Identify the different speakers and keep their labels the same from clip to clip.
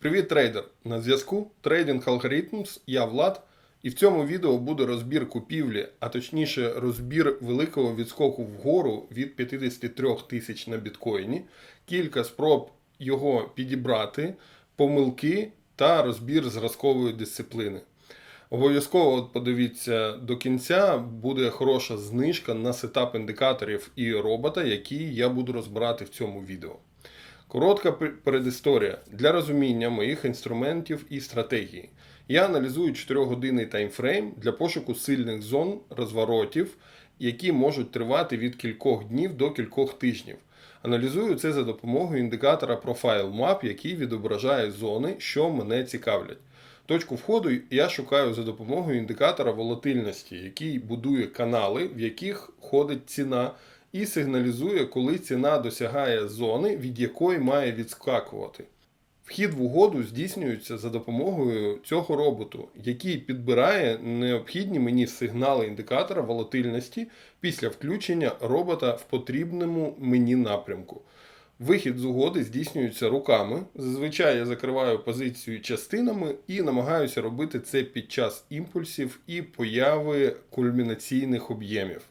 Speaker 1: Привіт, трейдер! На зв'язку Trading Algorithms, я Влад, і в цьому відео буде розбір купівлі, а точніше розбір великого відскоку вгору від 53 тисяч на біткоїні, кілька спроб його підібрати, помилки та розбір зразкової дисципліни. Обов'язково подивіться до кінця, буде хороша знижка на сетап індикаторів і робота, які я буду розбирати в цьому відео. Коротка пер- передісторія для розуміння моїх інструментів і стратегії. Я аналізую 4-годинний таймфрейм для пошуку сильних зон розворотів, які можуть тривати від кількох днів до кількох тижнів. Аналізую це за допомогою індикатора Profile Map, який відображає зони, що мене цікавлять. Точку входу я шукаю за допомогою індикатора волатильності, який будує канали, в яких ходить ціна, і сигналізує, коли ціна досягає зони, від якої має відскакувати. Вхід в угоду здійснюється за допомогою цього роботу, який підбирає необхідні мені сигнали індикатора волатильності після включення робота в потрібному мені напрямку. Вихід з угоди здійснюється руками. Зазвичай я закриваю позицію частинами і намагаюся робити це під час імпульсів і появи кульмінаційних об'ємів.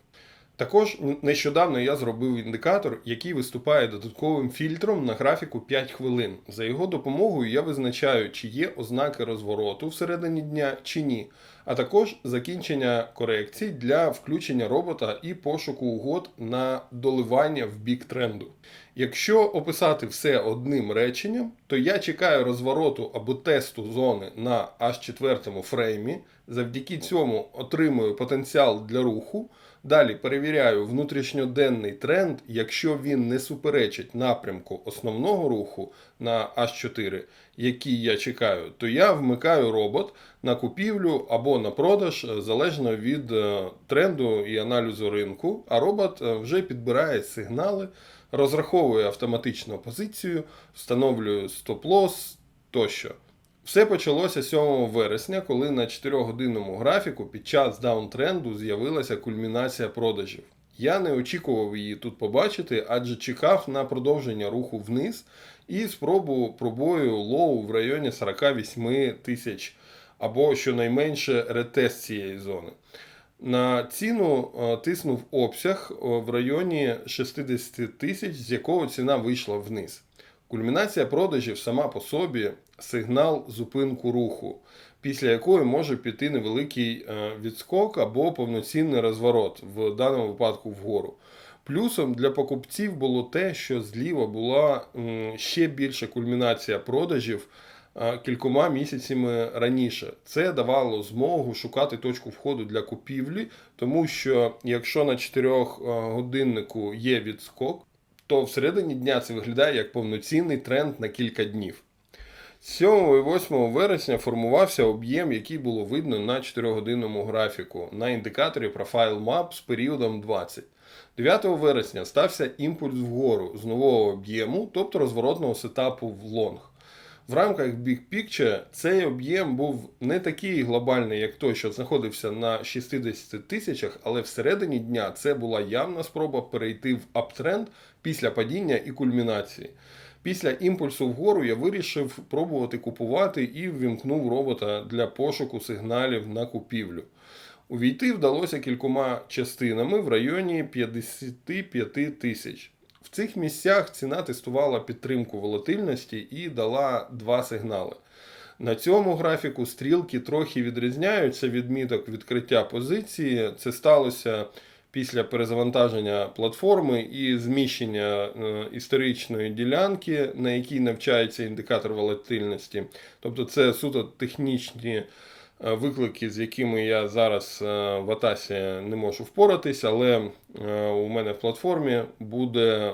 Speaker 1: Також нещодавно я зробив індикатор, який виступає додатковим фільтром на графіку 5 хвилин. За його допомогою я визначаю, чи є ознаки розвороту всередині дня чи ні, а також закінчення корекцій для включення робота і пошуку угод на доливання в бік тренду. Якщо описати все одним реченням, то я чекаю розвороту або тесту зони на аж четвертому фреймі. Завдяки цьому отримую потенціал для руху. Далі перевіряю внутрішньоденний тренд. Якщо він не суперечить напрямку основного руху на H4, який я чекаю, то я вмикаю робот на купівлю або на продаж е, залежно від е, тренду і аналізу ринку. А робот е, вже підбирає сигнали, розраховує автоматично позицію, встановлює стоп-лосс тощо. Все почалося 7 вересня, коли на 4-годинному графіку під час даунтренду з'явилася кульмінація продажів. Я не очікував її тут побачити, адже чекав на продовження руху вниз і спробу пробою лоу в районі 48 тисяч або щонайменше ретест цієї зони. На ціну е, тиснув обсяг е, в районі 60 тисяч, з якого ціна вийшла вниз. Кульмінація продажів сама по собі сигнал зупинку руху, після якої може піти невеликий е, відскок або повноцінний розворот, в даному випадку вгору. Плюсом для покупців було те, що зліва була ще більша кульмінація продажів е, кількома місяцями раніше. Це давало змогу шукати точку входу для купівлі, тому що якщо на 4 годиннику є відскок, то всередині дня це виглядає як повноцінний тренд на кілька днів. 7 і 8 вересня формувався об'єм, який було видно на 4-годинному графіку на індикаторі Profile Map з періодом 20. 9 вересня стався імпульс вгору з нового об'єму, тобто розворотного сетапу в лонг. В рамках Big Picture цей об'єм був не такий глобальний, як той, що знаходився на 60 тисячах, але всередині дня це була явна спроба перейти в аптренд після падіння і кульмінації. Після імпульсу вгору я вирішив пробувати купувати і ввімкнув робота для пошуку сигналів на купівлю. Увійти вдалося кількома частинами в районі 55 тисяч. В цих місцях ціна тестувала підтримку волатильності і дала два сигнали. На цьому графіку стрілки трохи відрізняються від міток відкриття позиції. Це сталося після перезавантаження платформи і зміщення е, історичної ділянки, на якій навчається індикатор волатильності. Тобто це суто технічні виклики, з якими я зараз е, в Атасі не можу впоратись, але е, у мене в платформі буде е,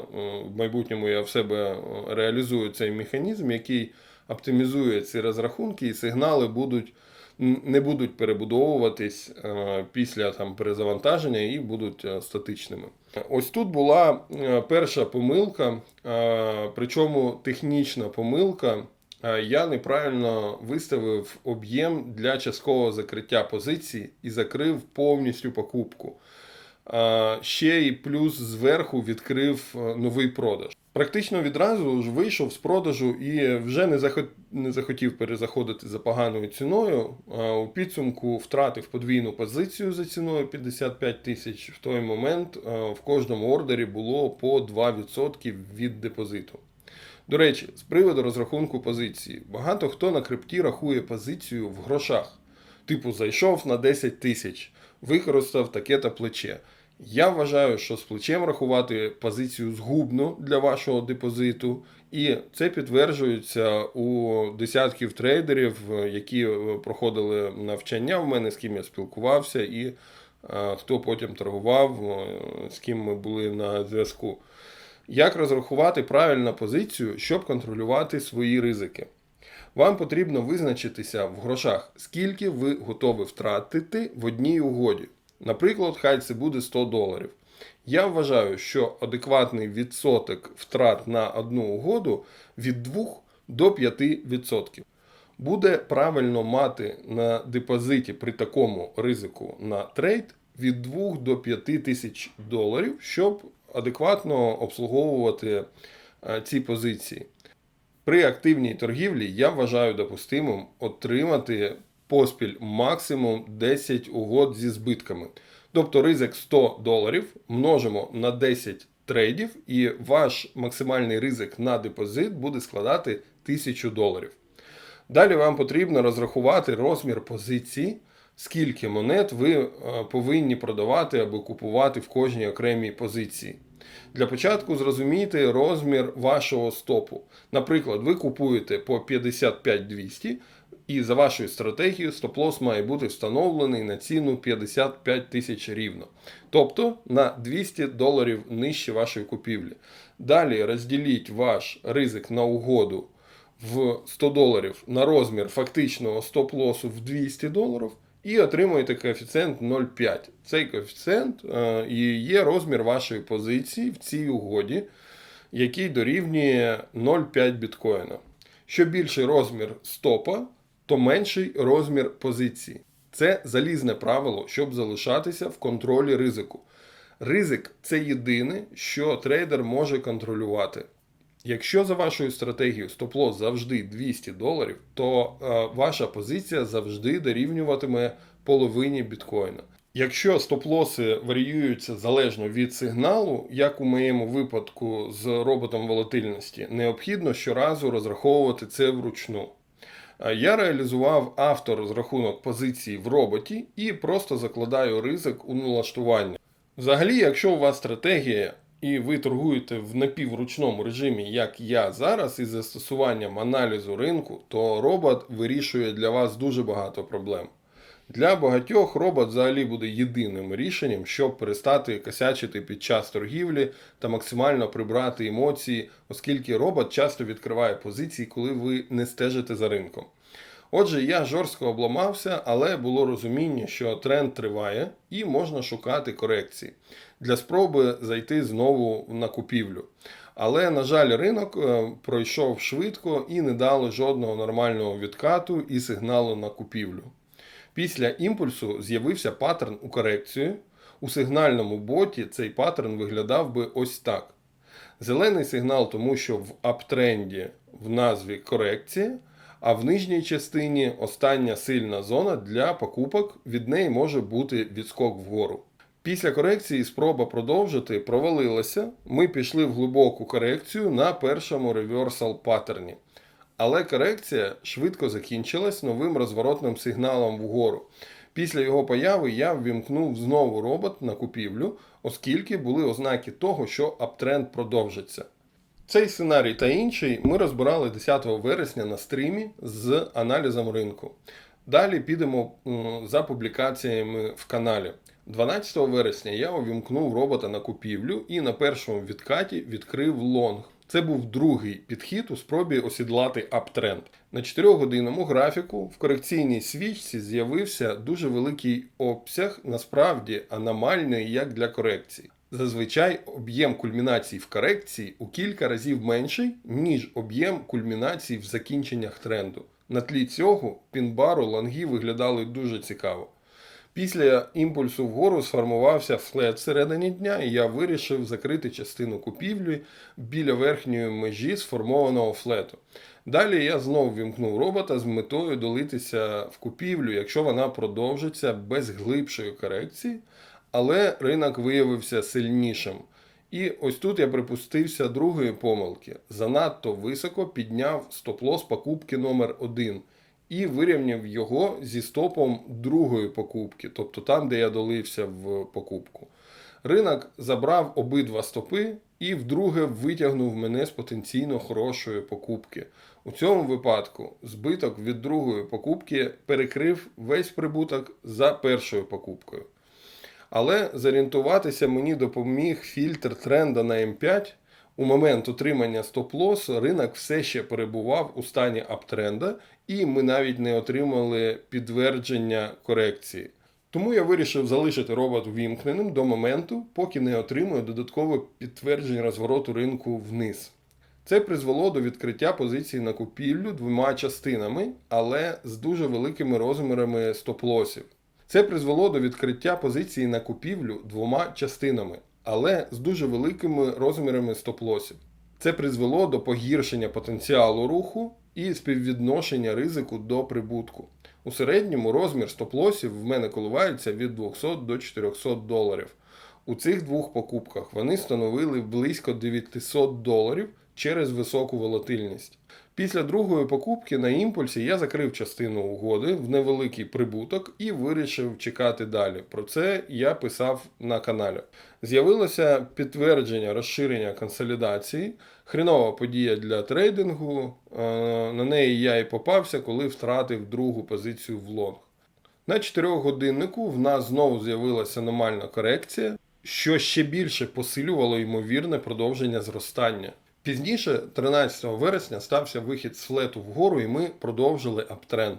Speaker 1: в майбутньому я в себе е, реалізую цей механізм, який оптимізує ці розрахунки, і сигнали будуть. Не будуть перебудовуватись е, після там перезавантаження і будуть е, статичними. Ось тут була е, перша помилка, е, причому технічна помилка. Е, Я неправильно виставив об'єм для часткового закриття позиції і закрив повністю покупку. ще й плюс зверху відкрив е, новий продаж. Практично відразу ж вийшов з продажу і вже не, не захотів перезаходити за поганою ціною. У підсумку втратив подвійну позицію за ціною 55 тисяч. В той момент в кожному ордері було по 2% від депозиту. До речі, з приводу розрахунку позиції, багато хто на крипті рахує позицію в грошах. Типу, зайшов на 10 тисяч, використав таке та плече. Я вважаю, що з плечем рахувати позицію згубно для вашого депозиту, і це підтверджується у десятків трейдерів, які е, проходили навчання в мене, з ким я спілкувався, і е, хто потім торгував, е, з ким ми були на зв'язку. Як розрахувати правильну позицію, щоб контролювати свої ризики? Вам потрібно визначитися в грошах, скільки ви готові втратити в одній угоді. Наприклад, хай це буде 100 доларів. Я вважаю, що адекватний відсоток втрат на одну угоду від 2 до 5%. Буде правильно мати на депозиті при такому ризику на трейд від 2 до 5 тисяч доларів, щоб адекватно обслуговувати е, ці позиції. При активній торгівлі я вважаю допустимим отримати поспіль максимум 10 угод зі збитками. Тобто ризик 100 доларів множимо на 10 трейдів, і ваш максимальний ризик на депозит буде складати 1000 доларів. Далі вам потрібно розрахувати розмір позиції, скільки монет ви е, повинні продавати або купувати в кожній окремій позиції. Для початку зрозумійте розмір вашого стопу. Наприклад, ви купуєте по 55-200, і за вашою стратегією стоп-лосс має бути встановлений на ціну 55 тисяч рівно. Тобто на 200 доларів нижче вашої купівлі. Далі розділіть ваш ризик на угоду в 100 доларів на розмір фактичного стоп-лосу в 200 доларів і отримуєте коефіцієнт 0,5. Цей коефіцієнт е, і є розмір вашої позиції в цій угоді, який дорівнює 0,5 біткоїна. Що більший розмір стопа, то менший розмір позиції. Це залізне правило, щоб залишатися в контролі ризику. Ризик це єдине, що трейдер може контролювати. Якщо за вашою стратегією стоп-лосс завжди 200 доларів, то е, ваша позиція завжди дорівнюватиме половині біткоїна. Якщо стоп-лоси варіюються залежно від сигналу, як у моєму випадку з роботом волатильності, необхідно щоразу розраховувати це вручну. Е, Я реалізував авторозрахунок позиції в роботі і просто закладаю ризик у налаштування. Взагалі, якщо у вас стратегія і ви торгуєте в напівручному режимі, як я зараз, із застосуванням аналізу ринку, то робот вирішує для вас дуже багато проблем. Для багатьох робот взагалі буде єдиним рішенням, щоб перестати косячити під час торгівлі та максимально прибрати емоції, оскільки робот часто відкриває позиції, коли ви не стежите за ринком. Отже, я жорстко обламався, але було розуміння, що тренд триває і можна шукати корекції для спроби зайти знову на купівлю. Але, на жаль, ринок е, пройшов швидко і не дали жодного нормального відкату і сигналу на купівлю. Після імпульсу з'явився паттерн у корекцію. У сигнальному боті цей паттерн виглядав би ось так. Зелений сигнал, тому що в аптренді в назві корекція, а в нижній частині остання сильна зона для покупок, від неї може бути відскок вгору. Після корекції спроба продовжити провалилася. Ми пішли в глибоку корекцію на першому реверсал паттерні. Але корекція швидко закінчилась новим розворотним сигналом вгору. Після його появи я ввімкнув знову робот на купівлю, оскільки були ознаки того, що аптренд продовжиться. Цей сценарій та інший ми розбирали 10 вересня на стрімі з аналізом ринку. Далі підемо за публікаціями в каналі. 12 вересня я увімкнув робота на купівлю і на першому відкаті відкрив лонг. Це був другий підхід у спробі осідлати аптренд. На 4-годинному графіку в корекційній свічці з'явився дуже великий обсяг, насправді аномальний як для корекції. Зазвичай об'єм кульмінацій в корекції у кілька разів менший, ніж об'єм кульмінацій в закінченнях тренду. На тлі цього пінбару лонги виглядали дуже цікаво. Після імпульсу вгору сформувався флет всередині дня, і я вирішив закрити частину купівлі біля верхньої межі сформованого флету. Далі я знову вімкнув робота з метою долитися в купівлю, якщо вона продовжиться без глибшої корекції, але ринок виявився сильнішим. І ось тут я припустився другої помилки. Занадто високо підняв стоп-лос покупки номер 1 і вирівняв його зі стопом другої покупки, тобто там, де я долився в покупку. Ринок забрав обидва стопи і вдруге витягнув мене з потенційно хорошої покупки. У цьому випадку збиток від другої покупки перекрив весь прибуток за першою покупкою. Але зорієнтуватися мені допоміг фільтр тренда на М5. У момент отримання стоп-лосу ринок все ще перебував у стані аптренда, і ми навіть не отримали підтвердження корекції. Тому я вирішив залишити робот вімкненим до моменту, поки не отримую додаткове підтвердження розвороту ринку вниз. Це призвело до відкриття позиції на купівлю двома частинами, але з дуже великими розмірами стоп-лосів. Це призвело до відкриття позиції на купівлю двома частинами, але з дуже великими розмірами стоп-лосів. Це призвело до погіршення потенціалу руху і співвідношення ризику до прибутку. У середньому розмір стоп-лосів в мене коливається від 200 до 400 доларів. У цих двох покупках вони становили близько 900 доларів через високу волатильність. Після другої покупки на імпульсі я закрив частину угоди в невеликий прибуток і вирішив чекати далі. Про це я писав на каналі. З'явилося підтвердження розширення консолідації, хрінова подія для трейдингу. Е, На неї я і попався, коли втратив другу позицію в лонг. На 4 годиннику в нас знову з'явилася аномальна корекція, що ще більше посилювало ймовірне продовження зростання. Пізніше, 13 вересня, стався вихід з флету вгору, і ми продовжили аптренд.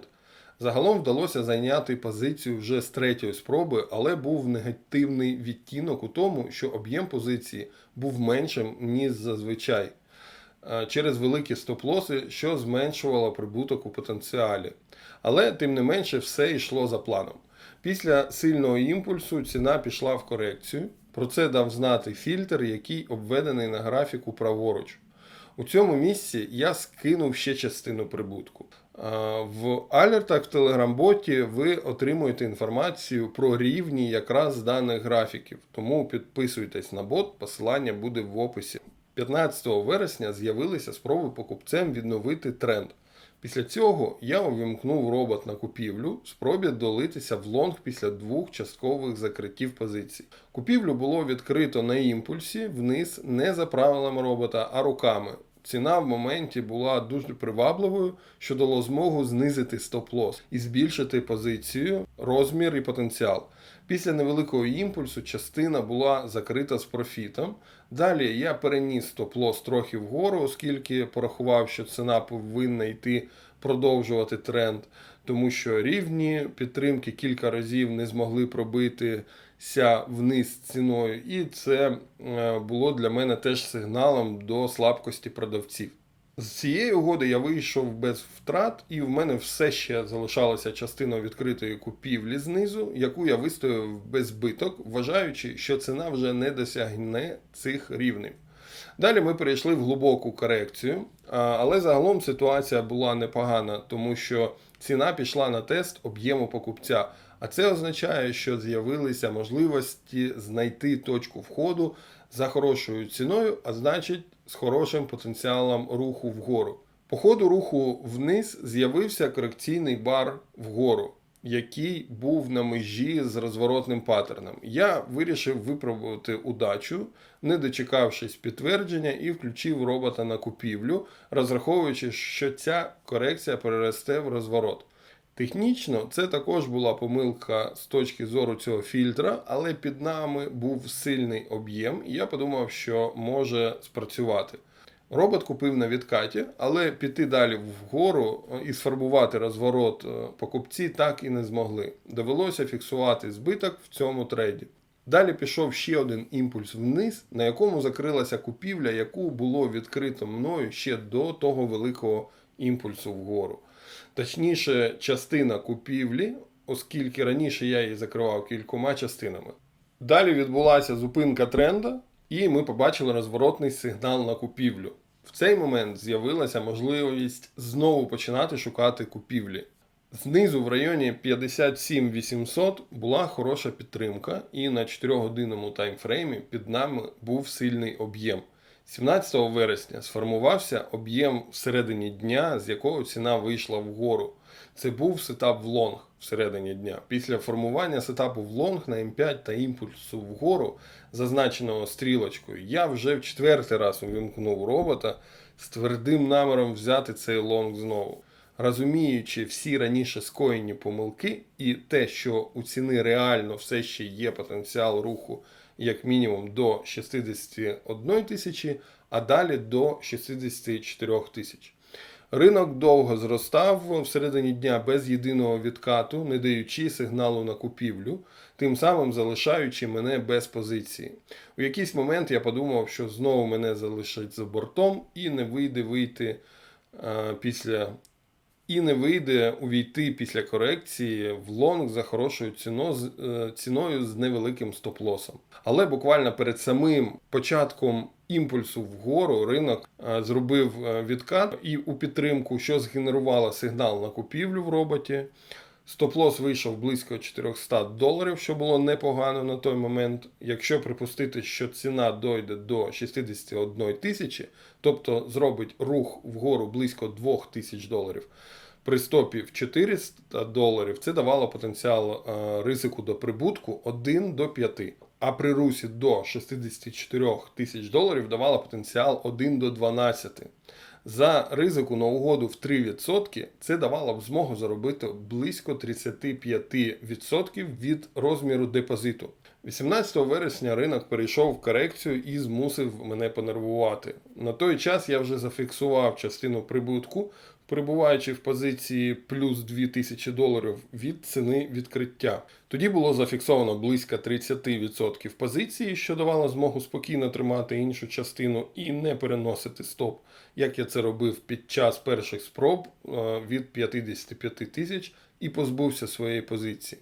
Speaker 1: Загалом вдалося зайняти позицію вже з третьої спроби, але був негативний відтінок у тому, що об'єм позиції був меншим, ніж зазвичай, е, через великі стоп-лоси, що зменшувало прибуток у потенціалі. Але, тим не менше, все йшло за планом. Після сильного імпульсу ціна пішла в корекцію. Про це дав знати фільтр, який обведений на графіку праворуч. У цьому місці я скинув ще частину прибутку. В алертах в Телеграм-боті ви отримуєте інформацію про рівні якраз даних графіків. Тому підписуйтесь на бот, посилання буде в описі. 15 вересня з'явилися спроби покупцем відновити тренд. Після цього я увімкнув робот на купівлю в спробі долитися в лонг після двох часткових закриттів позицій. Купівлю було відкрито на імпульсі вниз не за правилами робота, а руками. Ціна в моменті була дуже привабливою, що дало змогу знизити стоп-лос і збільшити позицію, розмір і потенціал. Після невеликого імпульсу частина була закрита з профітом. Далі я переніс стоп-лос трохи вгору, оскільки порахував, що ціна повинна йти продовжувати тренд, тому що рівні підтримки кілька разів не змогли пробитися вниз ціною, і це е, було для мене теж сигналом до слабкості продавців. З цієї угоди я вийшов без втрат, і в мене все ще залишалася частина відкритої купівлі знизу, яку я вистояв без збиток, вважаючи, що ціна вже не досягне цих рівнів. Далі ми перейшли в глибоку корекцію, але загалом ситуація була непогана, тому що ціна пішла на тест об'єму покупця. А це означає, що з'явилися можливості знайти точку входу за хорошою ціною, а значить з хорошим потенціалом руху вгору. По ходу руху вниз з'явився корекційний бар вгору, який був на межі з розворотним паттерном. Я вирішив випробувати удачу, не дочекавшись підтвердження, і включив робота на купівлю, розраховуючи, що ця корекція переросте в розворот. Технічно, це також була помилка з точки зору цього фільтра, але під нами був сильний об'єм, і я подумав, що може спрацювати. Робот купив на відкаті, але піти далі вгору і сформувати розворот е, покупці так і не змогли. Довелося фіксувати збиток в цьому трейді. Далі пішов ще один імпульс вниз, на якому закрилася купівля, яку було відкрито мною ще до того великого імпульсу вгору. Точніше, частина купівлі оскільки раніше я її закривав кількома частинами. Далі відбулася зупинка тренда, і ми побачили розворотний сигнал на купівлю. В цей момент з'явилася можливість знову починати шукати купівлі. Знизу в районі 57 800 була хороша підтримка, і на 4-годинному таймфреймі під нами був сильний об'єм. 17 вересня сформувався об'єм всередині дня, з якого ціна вийшла вгору. Це був сетап в лонг всередині дня. Після формування сетапу в лонг на М5 та імпульсу вгору, зазначеного стрілочкою, я вже в четвертий раз увімкнув робота з твердим наміром взяти цей лонг знову. Розуміючи всі раніше скоєні помилки і те, що у ціни реально все ще є потенціал руху як мінімум до 61 тисячі, а далі до 64 тисяч. Ринок довго зростав всередині дня без єдиного відкату, не даючи сигналу на купівлю, тим самим залишаючи мене без позиції. У якийсь момент я подумав, що знову мене залишать за бортом і не вийде вийти е, після. І не вийде увійти після корекції в лонг за хорошою е, ціною з невеликим стоп-лосом. Але буквально перед самим початком імпульсу вгору ринок е, зробив е, відкат і у підтримку, що згенерувало сигнал на купівлю в роботі. Стоп-лос вийшов близько 400 доларів, що було непогано на той момент. Якщо припустити, що ціна дойде до 61 тисячі, тобто зробить рух вгору близько 2 тисяч доларів. При стопі в 400 доларів це давало потенціал е, ризику до прибутку 1 до 5. А при русі до 64 тисяч доларів давало потенціал 1 до 12. За ризику на угоду в 3% це давало б змогу заробити близько 35% від розміру депозиту. 18 вересня ринок перейшов в корекцію і змусив мене понервувати. На той час я вже зафіксував частину прибутку, перебуваючи в позиції плюс 2000 доларів від ціни відкриття. Тоді було зафіксовано близько 30% позиції, що давало змогу спокійно тримати іншу частину і не переносити стоп, як я це робив під час перших спроб е, від 55 тисяч і позбувся своєї позиції.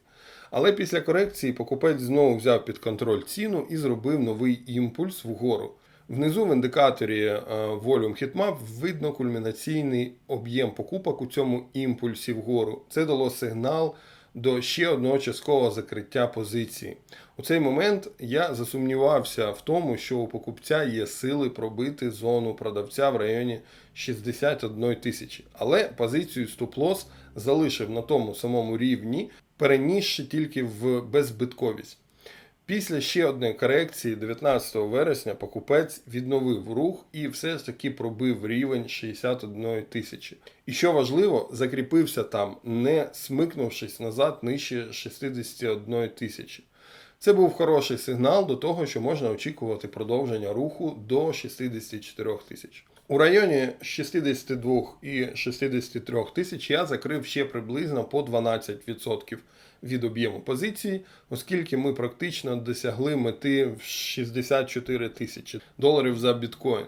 Speaker 1: Але після корекції покупець знову взяв під контроль ціну і зробив новий імпульс вгору. Внизу в індикаторі е, Volume Heatmap видно кульмінаційний об'єм покупок у цьому імпульсі вгору. Це дало сигнал до ще одного часткового закриття позиції. У цей момент я засумнівався в тому, що у покупця є сили пробити зону продавця в районі 61 тисячі, але позицію стоп-лосс залишив на тому самому рівні, перенісши тільки в беззбитковість. Після ще одної корекції 19 вересня покупець відновив рух і все ж таки пробив рівень 61 тисячі. І що важливо, закріпився там, не смикнувшись назад нижче 61 тисячі. Це був хороший сигнал до того, що можна очікувати продовження руху до 64 тисяч. У районі 62 і 63 тисяч я закрив ще приблизно по 12% від об'єму позиції, оскільки ми практично досягли мети в 64 тисячі доларів за біткоін.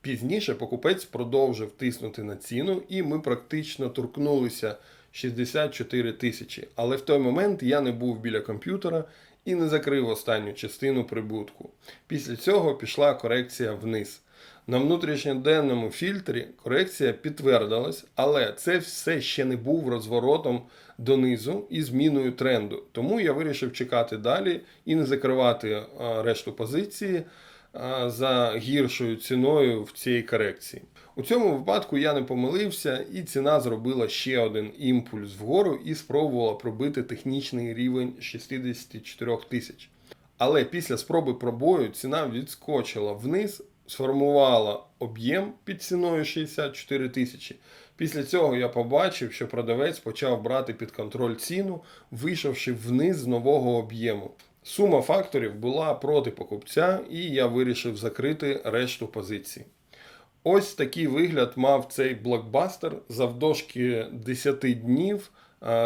Speaker 1: Пізніше покупець продовжив тиснути на ціну, і ми практично торкнулися 64 тисячі. Але в той момент я не був біля комп'ютера і не закрив останню частину прибутку. Після цього пішла корекція вниз. На внутрішньоденному фільтрі корекція підтвердилась, але це все ще не був розворотом донизу і зміною тренду. Тому я вирішив чекати далі і не закривати решту позиції за гіршою ціною в цій корекції. У цьому випадку я не помилився, і ціна зробила ще один імпульс вгору і спробувала пробити технічний рівень 64 тисяч. Але після спроби пробою ціна відскочила вниз, сформувала об'єм під ціною 64 тисячі. Після цього я побачив, що продавець почав брати під контроль ціну, вийшовши вниз з нового об'єму. Сума факторів була проти покупця, і я вирішив закрити решту позицій. Ось такий вигляд мав цей блокбастер завдовжки 10 днів,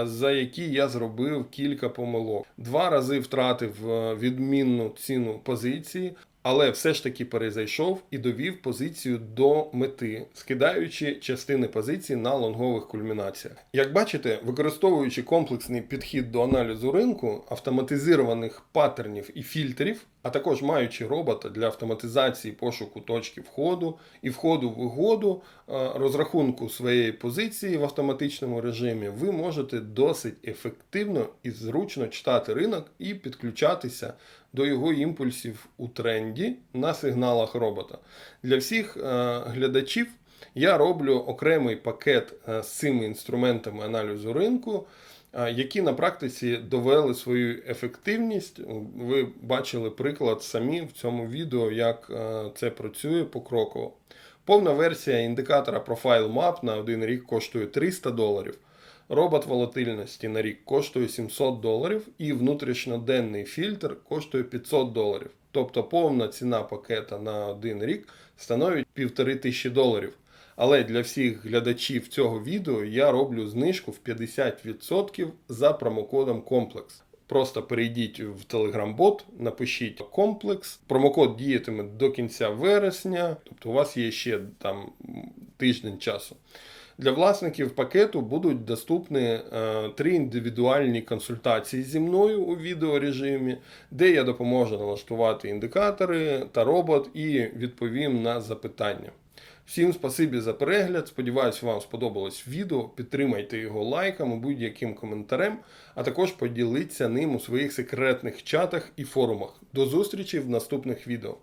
Speaker 1: за які я зробив кілька помилок. Два рази втратив е, відмінну ціну позиції, але все ж таки перезайшов і довів позицію до мети, скидаючи частини позицій на лонгових кульмінаціях. Як бачите, використовуючи комплексний підхід до аналізу ринку, автоматизованих паттернів і фільтрів, а також маючи робота для автоматизації пошуку точки входу і входу в угоду, е, розрахунку своєї позиції в автоматичному режимі, ви можете досить ефективно і зручно читати ринок і підключатися до його імпульсів у тренді на сигналах робота. Для всіх е, глядачів я роблю окремий пакет е, з цими інструментами аналізу ринку, е, які на практиці довели свою ефективність. Ви бачили приклад самі в цьому відео, як це працює покроково. Повна версія індикатора Profile Map на один рік коштує 300 доларів. Робот волатильності на рік коштує 700 доларів, і внутрішньоденний фільтр коштує 500 доларів. Тобто повна ціна пакета на один рік становить 1500 доларів. Але для всіх глядачів цього відео я роблю знижку в 50% за промокодом комплекс. Просто перейдіть в Telegram-бот, напишіть комплекс. Промокод діятиме до кінця вересня, тобто у вас є ще там тиждень часу. Для власників пакету будуть доступні е, три індивідуальні консультації зі мною у відеорежимі, де я допоможу налаштувати індикатори та робот і відповім на запитання. Всім спасибі за перегляд. Сподіваюсь, вам сподобалось відео. Підтримайте його лайком будь-яким коментарем, а також поділіться ним у своїх секретних чатах і форумах. До зустрічі в наступних відео.